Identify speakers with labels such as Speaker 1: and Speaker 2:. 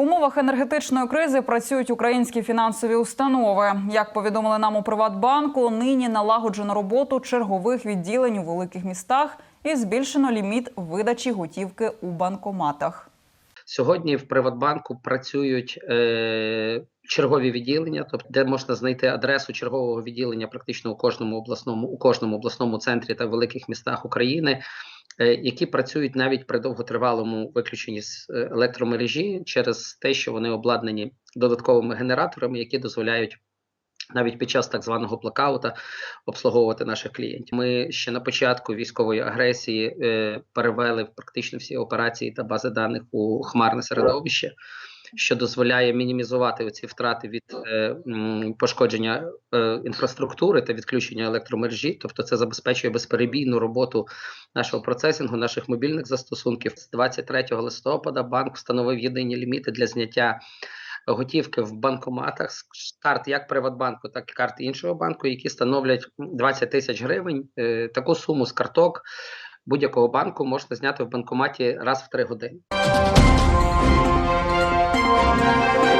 Speaker 1: умовах енергетичної кризи працюють українські фінансові установи. Як повідомили нам у Приватбанку, нині налагоджено роботу чергових відділень у великих містах і збільшено ліміт видачі готівки у банкоматах.
Speaker 2: Сьогодні в Приватбанку працюють е, чергові відділення, тобто де можна знайти адресу чергового відділення практично у кожному обласному у кожному обласному центрі та великих містах України, які працюють навіть при довготривалому виключенні з е, електромережі через те, що вони обладнані додатковими генераторами, які дозволяють. Навіть під час так званого блокаута обслуговувати наших клієнтів. Ми ще на початку військової агресії е, перевели практично всі операції та бази даних у хмарне середовище, що дозволяє мінімізувати оці втрати від е, пошкодження е, інфраструктури та відключення електромережі. Тобто, це забезпечує безперебійну роботу нашого процесінгу, наших мобільних застосунків. З 23 листопада банк встановив єдині ліміти для зняття готівки в банкоматах з карт як Приватбанку, так і карт іншого банку, які становлять 20 тисяч гривень. Е, Таку суму з карток будь-якого банку можна зняти в банкоматі раз в три години. Thank you.